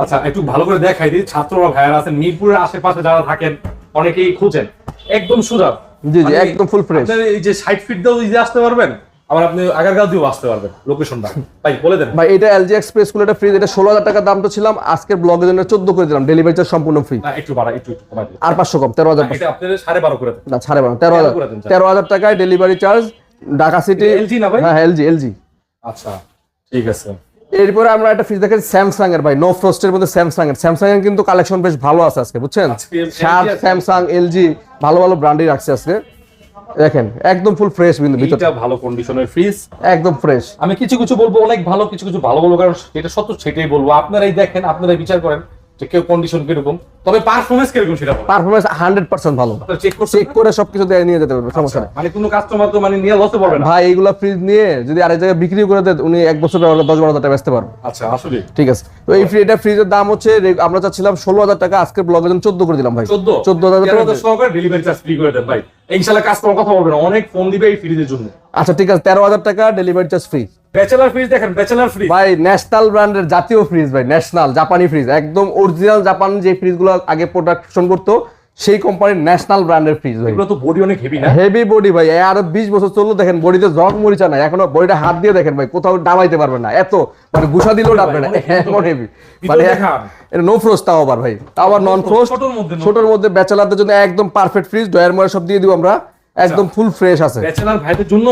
[SPEAKER 2] আচ্ছা একটু ভালো করে দেখাই দিই। ছাত্ররা ভাইয়ারা আছেন মিরপুরের আশেপাশে যারা থাকেন অনেকেই খুঁজেন। একদম সোজা
[SPEAKER 1] জি, জি, একদম full fresh।
[SPEAKER 2] আপনার এই যে সাইড ফিট দিয়েও ইজি আসতে পারবেন আবার আপনি আগারগাঁও দিয়েও আসতে পারবেন লোকেশনটা ভাই বলে দেন।
[SPEAKER 1] ভাই এটা এলজি এক্সপ্রেস কুল একটা ফ্রিজ এটা ষোলো হাজার টাকা দামটা ছিলাম আজকের ব্লগের জন্য চোদ্দ করে দিলাম ডেলিভারি চার্জ সম্পূর্ণ ফ্রি
[SPEAKER 2] না একটু বাড়া একটু একটু কমাই দিন।
[SPEAKER 1] আর পাঁচশো কম তেরো হাজার
[SPEAKER 2] এটা আপনাদের সাড়ে বারো করে দেন।
[SPEAKER 1] না ছাড়ে বারো তেরো হাজার
[SPEAKER 2] করে দেন, স্যার।
[SPEAKER 1] তেরো হাজার টাকায় ডেলিভারি চার্জ ঢাকা সিটি
[SPEAKER 2] এটা LG না ভাই?
[SPEAKER 1] হ্যাঁ এলজি এলজি
[SPEAKER 2] আচ্ছা ঠিক আছে।
[SPEAKER 1] এরপরে আমরা একটা ফ্রিজ দেখেছি স্যামসাং এর ভাই নো ফ্রস্টের মধ্যে স্যামসাং এর স্যামসাং এর কিন্তু কালেকশন বেশ ভালো আছে আজকে বুঝছেন? শার্প। স্যামসাং এলজি ভালো ভালো ব্র্যান্ডই রাখছে আজকে। দেখেন একদম ফুল ফ্রেশ বিন্দু ভিতর
[SPEAKER 2] এটা ভালো কন্ডিশনের ফ্রিজ
[SPEAKER 1] একদম ফ্রেশ
[SPEAKER 2] আমি কিছু কিছু বলব অনেক ভালো কিছু কিছু ভালো বলব কারণ যেটা সত্য সেটাই বলব। আপনারাই দেখেন আপনারাই বিচার করেন। যে কেউ কন্ডিশন কীরকম তবে পারফরমেন্স কীরকম সেটা
[SPEAKER 1] পারফরমেন্স হান্ড্রেড পার্সেন্ট ভালো।
[SPEAKER 2] চেক
[SPEAKER 1] চেক করে সবকিছু দিয়ে নিয়ে যেতে পারবে সমস্যা
[SPEAKER 2] মানে কোনো কাস্টমার তো মানে নিয়ে লসে পড়বে না।
[SPEAKER 1] ভাই এইগুলা ফ্রিজ নিয়ে যদি আরেক জায়গায় বিক্রি করে দেন উনি এক বছর ব্যবহার দশ বারো হাজার টাকা বেচতে পারবে।
[SPEAKER 2] আচ্ছা আসলে।
[SPEAKER 1] ঠিক আছে। তো এই এটা ফ্রিজের দাম হচ্ছে আমরা চাচ্ছিলাম ষোলো হাজার টাকা আজকের ব্লগের জন্য চোদ্দ করে দিলাম ভাই।
[SPEAKER 2] চোদ্দ?
[SPEAKER 1] চোদ্দ হাজার টাকা।
[SPEAKER 2] ডেলিভারি চার্জ ফ্রি করে দেন ভাই। ইনশাল্লাহ কাস্টমার কথা অনেক ফোন দিবে এই ফ্রিজের জন্য।
[SPEAKER 1] আচ্ছা ঠিক আছে তেরো হাজার টাকা delivery charge free
[SPEAKER 2] bachelor fridge দেখেন ব্যাচেলার ফ্রিজ
[SPEAKER 1] ভাই ন্যাশনাল ব্র্যান্ডের জাতীয় ফ্রিজ ভাই ন্যাশনাল জাপানি ফ্রিজ একদম অরিজিনাল জাপান যে ফ্রিজগুলো আগে প্রোডাকশন করতো সেই কোম্পানির ন্যাশনাল ব্র্যান্ডের ফ্রিজ ভাই।
[SPEAKER 2] এগুলো তো বডি অনেক হেভি না?
[SPEAKER 1] হেভি বডি ভাই। আরও বিশ বছর চলল দেখেন বডিতে জগ মরিচা নাই। এখনও বডিটা হাত দিয়ে দেখেন ভাই কোথাও ডাবাইতে পারবে না। এত মানে গুছা দিলেও ডাববে না। এমন হেভি মানে এটা নো ফ্রোস্ট তাও আবার ভাই। তাও আবার নন ফ্রোস্ট
[SPEAKER 2] ছোটর মধ্যে
[SPEAKER 1] ছোটর মধ্যে ব্যাচেলারদের জন্য একদম পারফেক্ট ফ্রিজ ডয়ার ময়ার সব দিয়ে দিব আমরা। একদম ফুল ফ্রেশ আছে।
[SPEAKER 2] ব্যাচেলার ভাইদের জন্য?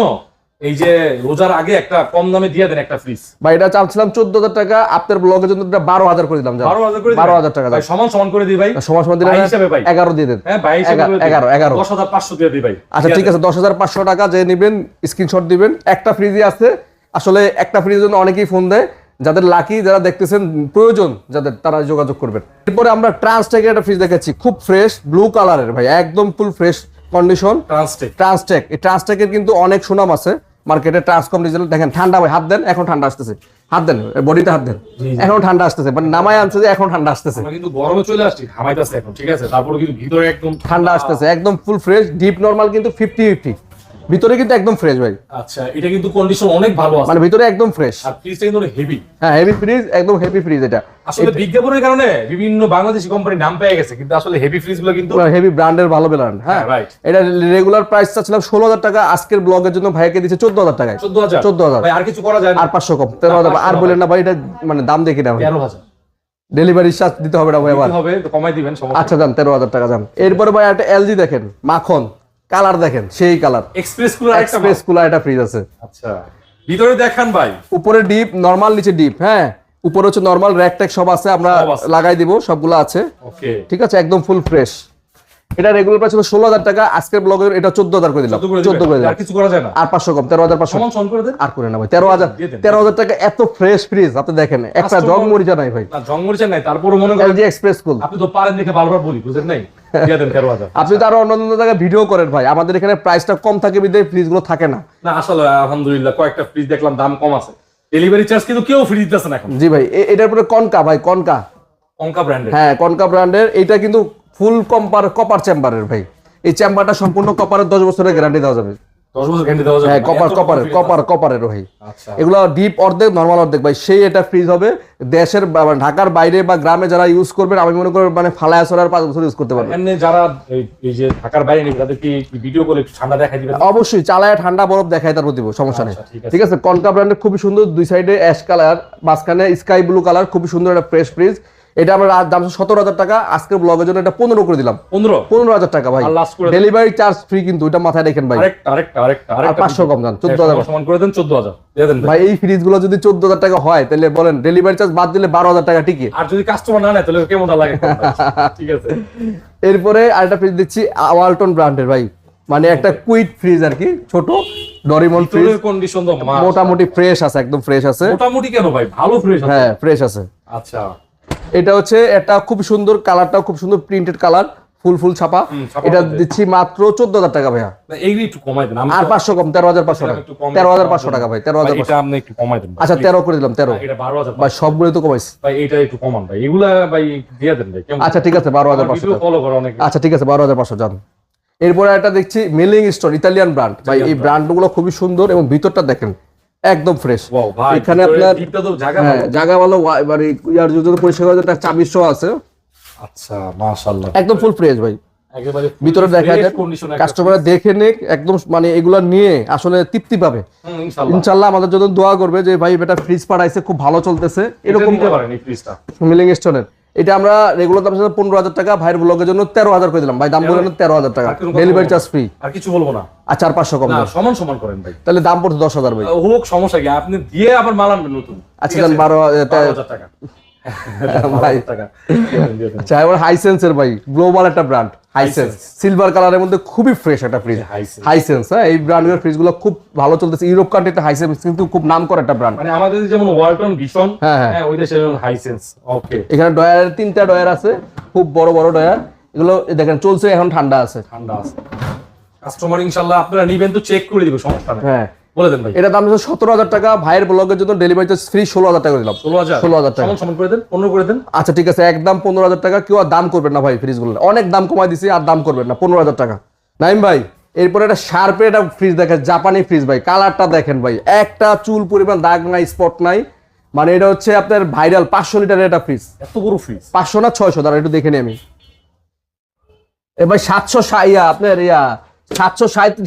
[SPEAKER 2] এই যে রোজার আগে একটা কম দামে দিয়ে দেন একটা ফ্রিজ
[SPEAKER 1] ভাই এটা চাচ্ছিলাম চোদ্দ হাজার টাকা আপনার ব্লগের জন্য এটা বারো হাজার করে দিলাম
[SPEAKER 2] বারো হাজার করে
[SPEAKER 1] বারো হাজার টাকা
[SPEAKER 2] সমান সমান করে দিই ভাই। হিসাবে ভাই।
[SPEAKER 1] এগারো দিয়ে দেন।
[SPEAKER 2] হ্যাঁ ভাই
[SPEAKER 1] এগারো, এগারো।
[SPEAKER 2] দশ হাজার পাঁচশো দিয়ে দিই ভাই।
[SPEAKER 1] আচ্ছা ঠিক আছে দশ হাজার পাঁচশো টাকা যে নেবেন স্ক্রিনশট দিবেন। একটা ফ্রিজই আছে। আসলে একটা ফ্রিজের জন্য অনেকেই ফোন দেয়। যাদের লাকি যারা দেখতেছেন প্রয়োজন যাদের তারা যোগাযোগ করবেন। এরপরে আমরা ট্রান্সটেকের একটা ফ্রিজ দেখাচ্ছি। খুব ফ্রেশ ব্লু কালারের ভাই। একদম ফুল ফ্রেশ কন্ডিশন
[SPEAKER 2] ট্রান্সটেক
[SPEAKER 1] ট্রান্সটেক এই ট্রান্সটেকের কিন্তু অনেক সুনাম আছে। মার্কেটে ট্রান্সকম ডিজেল দেখেন ঠান্ডা ভাই হাত দেন এখন ঠান্ডা আসতেছে। হাত দেন বডিতে হাত দেন। এখন ঠান্ডা আসতেছে মানে নামায় আনছে যে এখন ঠান্ডা আসতেছে।
[SPEAKER 2] কিন্তু গরমে চলে আসছে ঘামাইতেছে এখন ঠিক আছে? তারপর কিন্তু ভিতরে একদম
[SPEAKER 1] ঠান্ডা আসতেছে একদম ফুল ফ্রেশ ডিপ নরমাল কিন্তু ফিফটি ফিফটি ভিতরে কিন্তু একদম ফ্রেশ ভাই।
[SPEAKER 2] আচ্ছা এটা কিন্তু কন্ডিশন অনেক ভালো আছে।
[SPEAKER 1] মানে ভিতরে একদম ফ্রেশ
[SPEAKER 2] আর ফ্রিজটা কিন্তু হেভি
[SPEAKER 1] হ্যাঁ হেভি ফ্রিজ একদম হেভি ফ্রিজ এটা।
[SPEAKER 2] আসলে বিজ্ঞাপনের কারণে বিভিন্ন বাংলাদেশি কোম্পানি নাম পেয়ে গেছে কিন্তু আসলে হেভি ফ্রিজগুলো কিন্তু
[SPEAKER 1] হেভি ব্র্যান্ডের ভালো ব্র্যান্ড হ্যাঁ।
[SPEAKER 2] হ্যাঁ, right.
[SPEAKER 1] এটা রেগুলার প্রাইস চাচ্ছিলাম ষোলো হাজার টাকা আজকের ব্লগের জন্য ভাইকে দিচ্ছে চোদ্দ হাজার টাকায়।
[SPEAKER 2] চোদ্দ হাজার?
[SPEAKER 1] চোদ্দ হাজার।
[SPEAKER 2] ভাই আর কিছু করা যায় না।
[SPEAKER 1] আর পাঁচশো কম তেরো হাজার আর বলেন না ভাই এটা মানে দাম দেখি না ভাই।
[SPEAKER 2] তেরো হাজার।
[SPEAKER 1] ডেলিভারি চার্জ দিতে হবে না ভাই আবার।
[SPEAKER 2] হবে তো কমাই দিবেন সমস্যা
[SPEAKER 1] আচ্ছা যান তেরো হাজার টাকা যান। এরপরে ভাই একটা এলজি দেখেন মাখন। কালার দেখেন সেই কালার।
[SPEAKER 2] এক্সপ্রেস কুলার একটা
[SPEAKER 1] এক্সপ্রেস কুলার একটা ফ্রিজ আছে।
[SPEAKER 2] আচ্ছা ভিতরে দেখান ভাই।
[SPEAKER 1] উপরে ডিপ নরমাল নিচে ডিপ হ্যাঁ? উপরে হচ্ছে নরমাল র্যাক ট্যাক সব আছে আমরা লাগাই দিব সবগুলো আছে।
[SPEAKER 2] ওকে
[SPEAKER 1] ঠিক আছে একদম ফুল ফ্রেশ এটা রেগুলার প্রাইস ছিল ষোলো হাজার টাকা আজকের ব্লগের এটা চোদ্দ হাজার করে দিলাম।
[SPEAKER 2] চোদ্দ করে
[SPEAKER 1] চোদ্দ দিলাম।
[SPEAKER 2] আর কিছু করা যায় না।
[SPEAKER 1] আর পাঁচশো কম তেরো হাজার পাঁচশো।
[SPEAKER 2] করে দেন।
[SPEAKER 1] আর করে না ভাই তেরো হাজার
[SPEAKER 2] দিয়ে দেন।
[SPEAKER 1] তেরো হাজার টাকা এত ফ্রেশ ফ্রিজ আপনি দেখেন একটা জং মরিচা নাই ভাই।
[SPEAKER 2] না জং মরিচা নাই তারপরে মনে করেন
[SPEAKER 1] এলজি এক্সপ্রেস কুল
[SPEAKER 2] আপনি তো পারেন দেখে বারবার বলি বুঝেন নাই?
[SPEAKER 1] আপনি তো আরও অন্য জায়গায় ভিডিও করেন ভাই। আমাদের এখানে প্রাইসটা কম থাকে বিদে ফ্রিজগুলো থাকে না।
[SPEAKER 2] না আসলে আলহামদুলিল্লাহ কয়েকটা ফ্রিজ দেখলাম দাম কম আছে। ডেলিভারি চার্জ কিন্তু কেউ ফ্রি দিতেছে না এখন।
[SPEAKER 1] জি ভাই এটার পরে কনকা ভাই কনকা।
[SPEAKER 2] কনকা ব্র্যান্ডের
[SPEAKER 1] হ্যাঁ কনকা ব্র্যান্ডের এটা কিন্তু ফুল কম্পার কপার চেম্বারের ভাই। এই চেম্বারটা সম্পূর্ণ কপারের দশ বছরের গ্যারান্টি দেওয়া যাবে।
[SPEAKER 2] দশ বছর গ্যারান্টি দেওয়া যাবে না?
[SPEAKER 1] কপার কপারের কপার কপারের ভাই এগুলো ডিপ অর্ধেক নর্মাল অর্ধেক। ভাই সেই এটা ফ্রিজ হবে। দেশের ঢাকার বাইরে বা গ্রামে যারা ইউজ করবেন আমি মনে করি মানে ফালায় আসর পাঁচ বছর ইউজ করতে পারবেন।
[SPEAKER 2] এমনি যারা এই- এই যে ঢাকার বাইরে নেবে তাদেরকে ভিডিও করে ঠান্ডা দেখাই দিবেন?
[SPEAKER 1] অবশ্যই চালায় ঠান্ডা বরফ দেখায় তার দিব সমস্যা নেই।
[SPEAKER 2] আচ্ছা, ঠিক আছে।
[SPEAKER 1] ঠিক আছে কনকা ব্র্যান্ডের খুবই সুন্দর দুই সাইডে অ্যাশ কালার মাঝখানে স্কাই ব্লু কালার খুবই সুন্দর একটা ফ্রেশ ফ্রিজ এটা আমরা দাম সতেরো হাজার টাকা। আজকের ব্লগের জন্য এটা পনেরো করে দিলাম।
[SPEAKER 2] পনেরো?
[SPEAKER 1] পনেরো হাজার টাকা ভাই। ডেলিভারি চার্জ ফ্রি কিন্তু এটা মাথায় রেখেন ভাই। 500 কম দাম, 14,000
[SPEAKER 2] হ্যাঁ, সমান করে দেন চোদ্দ হাজার। ভাই।
[SPEAKER 1] এই ফ্রিজগুলো যদি চোদ্দ হাজার টাকা হয় তাহলে বলেন ডেলিভারি চার্জ বাদ দিলে বারো হাজার টাকা
[SPEAKER 2] আর যদি কাস্টমার না নেয় তাহলে কেমন লাগে? ঠিক আছে।
[SPEAKER 1] এরপরে আরেকটা ফ্রিজ দিচ্ছি ওয়ালটন ব্র্যান্ডের ভাই। মানে একটা কুইট ফ্রিজ আর কি ছোট ডরিমন ফ্রিজ
[SPEAKER 2] কন্ডিশন
[SPEAKER 1] মোটামুটি ফ্রেশ আছে একদম ফ্রেশ আছে।
[SPEAKER 2] মোটামুটি কেন ভাই? ভালো ফ্রেশ
[SPEAKER 1] হ্যাঁ ফ্রেশ আছে।
[SPEAKER 2] আচ্ছা।
[SPEAKER 1] এটা হচ্ছে এটা খুব সুন্দর কালারটাও খুব সুন্দর প্রিন্টেড কালার ফুল ফুল ছাপা। এটা দিচ্ছি মাত্র চোদ্দ হাজার টাকা ভাইয়া।
[SPEAKER 2] এইগুলি একটু কমাই দেন
[SPEAKER 1] আর পাঁচশো কম তেরো হাজার পাঁচশো টাকা। তেরো হাজার পাঁচশো টাকা ভাই তেরো হাজার
[SPEAKER 2] এটা আপনি একটু কমাই দেন।
[SPEAKER 1] আচ্ছা তেরো করে দিলাম তেরো।
[SPEAKER 2] এটা বারো হাজার
[SPEAKER 1] ভাই সবগুলো তো কমাইছি।
[SPEAKER 2] ভাই এটা একটু কমান ভাই। এগুলা ভাই দিয়ে দেন ভাই
[SPEAKER 1] আচ্ছা ঠিক আছে বারো হাজার পাঁচশো আচ্ছা ঠিক আছে বারো হাজার পাঁচশো যান। এরপরে একটা দেখছি মিলিং স্টোর ইতালিয়ান ব্র্যান্ড ভাই এই ব্র্যান্ডগুলো খুবই সুন্দর এবং ভিতরটা দেখেন একদম ফ্রেশ এখানে আপনার
[SPEAKER 2] জায়গা
[SPEAKER 1] হ্যাঁ
[SPEAKER 2] ভালো।
[SPEAKER 1] জায়গা ভালো মানে ইয়ার যদি পরিষ্কার জন্য একটা চাবির শো আছে।
[SPEAKER 2] আচ্ছা মাশাআল্লাহ।
[SPEAKER 1] একদম ফুল ফ্রেশ ভাই। ভিতরে দেখা যায় কাস্টমার দেখে নিক একদম মানে এগুলা নিয়ে আসলে তৃপ্তি পাবে। ইনশাল্লাহ আমাদের জন্য দোয়া করবে যে ভাই এটা ফ্রিজ পাঠাইছে খুব ভালো চলতেছে।
[SPEAKER 2] এরকম
[SPEAKER 1] মিলিং স্টোনের এটা আমরা রেগুলার দাম ছিল পনেরো হাজার টাকা ভাইয়ের ব্লগের জন্য তেরো হাজার করে দিলাম। ভাই দাম বললেন তেরো হাজার টাকা। ডেলিভারি চার্জ ফ্রি
[SPEAKER 2] আর কিছু বলব না।
[SPEAKER 1] আর চার পাঁচশো কম
[SPEAKER 2] না সমান সমান করেন ভাই।
[SPEAKER 1] তাহলে দাম পড়ছে দশ হাজার ভাই।
[SPEAKER 2] হোক সমস্যা কি? আপনি দিয়ে আবার মাল আনবেন নতুন।
[SPEAKER 1] আচ্ছা বারো
[SPEAKER 2] হাজার টাকা।
[SPEAKER 1] ভাই হাইসেন্সের ভাই গ্লোবাল একটা ব্র্যান্ড হাইসেন্স সিলভার কালারের মধ্যে খুবই ফ্রেশ একটা ফ্রিজ হাইসেন্স হ্যাঁ এই ব্র্যান্ডের খুব ভালো চলতেছে। ইউরোপ কান্ট্রিতে হাইসেন্স কিন্তু খুব নাম করা একটা ব্র্যান্ড
[SPEAKER 2] মানে আমাদের যেমন ওয়ালটন
[SPEAKER 1] হ্যাঁ, হ্যাঁ।
[SPEAKER 2] হ্যাঁ ওই দেশে হাইসেন্স ওকে
[SPEAKER 1] এখানে ডয়ার তিনটা ডয়ার আছে খুব বড় বড় ডয়ার এগুলো দেখেন চলছে এখন ঠান্ডা আছে।
[SPEAKER 2] ঠান্ডা আছে। কাস্টমার ইনশাআল্লাহ আপনারা নিবেন তো চেক করে দিব সমস্যা নেই।
[SPEAKER 1] হ্যাঁ।
[SPEAKER 2] বলে দেন ভাই।
[SPEAKER 1] এটা দাম হচ্ছে সতেরো হাজার টাকা। ভাইয়ের ব্লগের জন্য ডেলিভারি চার্জ ফ্রি ষোলো হাজার টাকা দিলাম।
[SPEAKER 2] ষোলো হাজার?
[SPEAKER 1] ষোলো হাজার টাকা।
[SPEAKER 2] সমান সমান করে দেন পনেরো করে দেন।
[SPEAKER 1] আচ্ছা ঠিক আছে একদম পনেরো হাজার টাকা। কেউ আর দাম করবেন না ভাই ফ্রিজগুলো অনেক দাম কমাই দিছি আর দাম করবেন না। পনেরো হাজার টাকা। নাইম ভাই এরপরে একটা শার্পের একটা ফ্রিজ দেখেন জাপানি ফ্রিজ ভাই। কালারটা দেখেন ভাই। একটা চুল পরিমাণ দাগ নাই স্পট নাই। মানে এটা হচ্ছে আপনার ভাইরাল পাঁচশো লিটারের একটা ফ্রিজ
[SPEAKER 2] এত বড় ফ্রিজ
[SPEAKER 1] পাঁচশো না ছয়শো? দাঁড়া একটু দেখে নি আমি। এ ভাই সাতশো আপনার ইয়া। সাতশো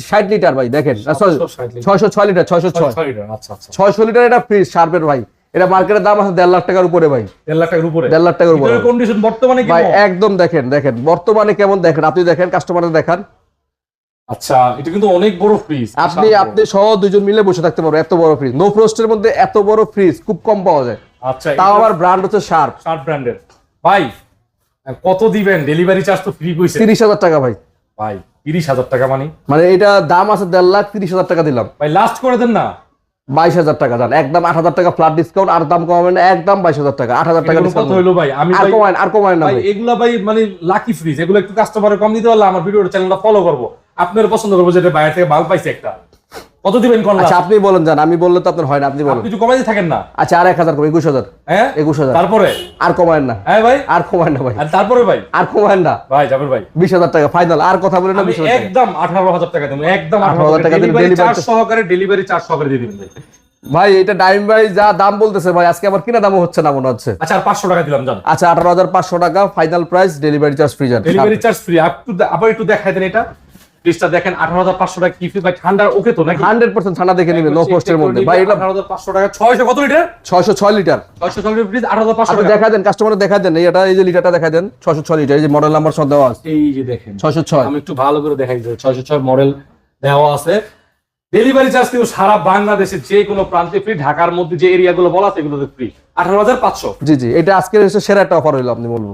[SPEAKER 1] ষাট লিটার ভাই দেখেন।
[SPEAKER 2] 760
[SPEAKER 1] ছয়শো ছয় লিটার ছয়শো ছয়।
[SPEAKER 2] আচ্ছা আচ্ছা।
[SPEAKER 1] ছয়শো লিটার একটা ফ্রিজ শার্পের ভাই। এটা মার্কেটের দাম আছে দেড় লাখ টাকার উপরে ভাই।
[SPEAKER 2] দেড় লাখ টাকার উপরে?
[SPEAKER 1] দেড় লাখ টাকার উপরে।
[SPEAKER 2] কন্ডিশন বর্তমানে
[SPEAKER 1] ভাই একদম দেখেন দেখেন বর্তমানে কেমন দেখেন? আপনি দেখেন কাস্টমারদের দেখান।
[SPEAKER 2] আচ্ছা এটা কিন্তু অনেক বড় ফ্রিজ
[SPEAKER 1] আপনি আপনি সহ দুজন মিলে বসে থাকতে পারবেন এত বড় ফ্রিজ নো ফ্রস্টের মধ্যে এত বড় ফ্রিজ খুব কম পাওয়া যায়।
[SPEAKER 2] আচ্ছা
[SPEAKER 1] তাও আবার ব্র্যান্ড হচ্ছে শার্প
[SPEAKER 2] শার্ট ব্র্যান্ডের ভাই কত দিবেন? ডেলিভারি চার্জ তো ফ্রি কইছে।
[SPEAKER 1] তিরিশ হাজার টাকা ভাই।
[SPEAKER 2] ভাই তিরিশ হাজার টাকা মানে।
[SPEAKER 1] মানে এটা দাম আছে দেড় লাখ তিরিশ হাজার টাকা দিলাম।
[SPEAKER 2] ভাই লাস্ট করে দেন না।
[SPEAKER 1] বাইশ হাজার টাকা যান একদম আট হাজার টাকা ফ্ল্যাট ডিসকাউন্ট আর দাম কমাবেন না, একদম বাইশ হাজার টাকা। আট হাজার টাকা
[SPEAKER 2] কথা হলো ভাই? আমি
[SPEAKER 1] আর
[SPEAKER 2] কমাই
[SPEAKER 1] কমায় আর কমায় না
[SPEAKER 2] এগুলা ভাই মানে লাকি ফ্রিজ এগুলো একটু কাস্টমারে কম দিতে পারলে আমার ভিডিওর চ্যানেলটা ফলো করব। আপনার পছন্দ করব যেটা বাইরে থেকে ভালো পাইছে একটা। কত দিবেন কোন
[SPEAKER 1] আচ্ছা আপনি বলেন যান আমি বললে তো আপনার হয় না আপনি বলেন।
[SPEAKER 2] কমাই থাকেন না।
[SPEAKER 1] আচ্ছা আর এক হাজার কম একুশ হাজার।
[SPEAKER 2] হ্যাঁ?
[SPEAKER 1] একুশ হাজার।
[SPEAKER 2] তারপরে?
[SPEAKER 1] আর কমায় না।
[SPEAKER 2] হ্যাঁ ভাই?
[SPEAKER 1] আর কমায় না ভাই।
[SPEAKER 2] আর তারপরে ভাই?
[SPEAKER 1] আর কমায় না।
[SPEAKER 2] ভাই ভাই।
[SPEAKER 1] বিশ হাজার টাকা ফাইনাল আর কথা বলে না
[SPEAKER 2] আমি
[SPEAKER 1] বিশ হাজার টাকা।
[SPEAKER 2] একদম আঠারো হাজার টাকা দেবো একদম
[SPEAKER 1] 18,000 টাকা
[SPEAKER 2] ডেলিভারি চার্জ সহকারে ডেলিভারি চার্জ সহকারে দিয়ে দিবেন ভাই।
[SPEAKER 1] ভাই এটা ডাইম ভাই যা দাম বলতেছে ভাই আজকে আমার কিনা দামও হচ্ছে না মনে হচ্ছে।
[SPEAKER 2] আচ্ছা আর পাঁচশো টাকা দিলাম জান।
[SPEAKER 1] আচ্ছা আঠারো হাজার পাঁচশো টাকা final price delivery charge free যান
[SPEAKER 2] ডেলিভারি চার্জ ফ্রি আবার একটু দেখাই দেন এটা। ফ্রিজটা দেখেন আঠারো হাজার পাঁচশো টাকা কি ভাই ঠান্ডা ওকে তো নাকি?
[SPEAKER 1] হান্ড্রেড পার্সেন্ট ঠান্ডা দেখে নিবে নো পোস্টের মধ্যে। ভাই এটা
[SPEAKER 2] আঠারো হাজার পাঁচশো টাকা ছয়শো কত লিটার?
[SPEAKER 1] ছয়শো ছয় লিটার।
[SPEAKER 2] ছয়শো ছয় লিটার ফ্রিজ আঠারো হাজার পাঁচশো টাকা।
[SPEAKER 1] দেখা দেন কাস্টমার দেখা দেন এটা এই যে লিটারটা দেখা দেন ছয়শো ছয় লিটার এই যে মডেল নাম্বার সব দেওয়া আছে।
[SPEAKER 2] এই যে দেখেন
[SPEAKER 1] ছয়শো ছয়।
[SPEAKER 2] আমি একটু ভালো করে দেখাই ছয়শো ছয় মডেল দেওয়া আছে। ডেলিভারি চার্জ কিন্তু সারা বাংলাদেশের যে কোনো প্রান্তে ফ্রি ঢাকার মধ্যে যে এরিয়াগুলো বলা আছে এগুলোতে ফ্রি আঠারো হাজার পাঁচশো।
[SPEAKER 1] জি জি এটা আজকের সেরা একটা অফার হইল আপনি বলব।